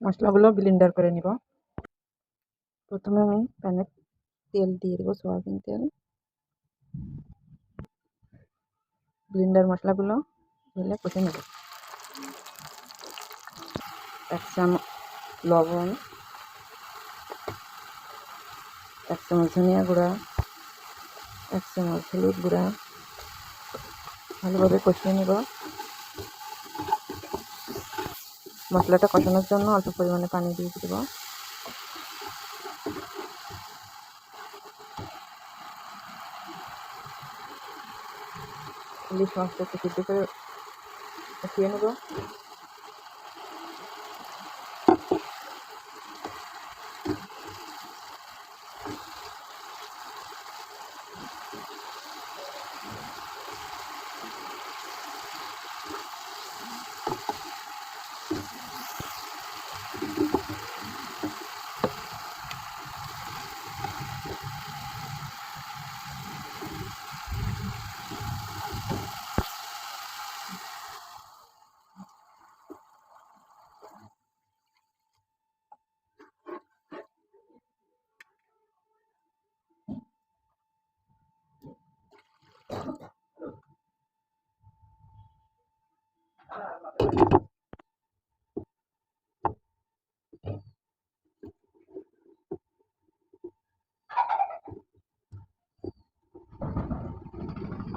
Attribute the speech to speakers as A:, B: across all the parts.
A: মশলাগুলো ব্লেন্ডার করে নিব। প্রথমে আমি প্যানে তেল দিয়ে দেবো, সয়াবিন তেল। ব্লেন্ডার মশলাগুলো ঢেলে কষে নেব। এক লবণ, এক চামচ ধনিয়া গুঁড়া, এক চামচ হলুদ গুঁড়া। ভালোভাবে কষিয়ে নেব। মশলাটা কষানোর জন্য অল্প পরিমাণে পানি দিয়ে দেব। ইলিশ মাছটা একটু সিদ্ধ করে কষিয়ে নেব।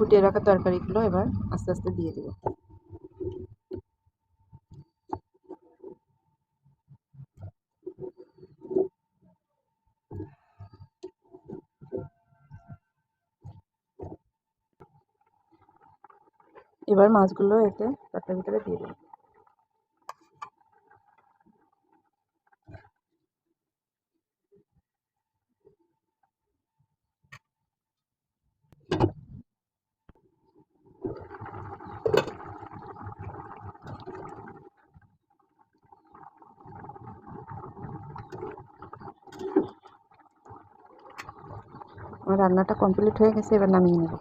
A: ফুটিয়ে রাখা তরকারিগুলো এবার আস্তে আস্তে দিয়ে দেবো। এবার মাছগুলো এতে তরকারির ভিতরে দিয়ে দেবো। আমার রান্নাটা কমপ্লিট হয়ে গেছে এবার নামিয়ে নেব।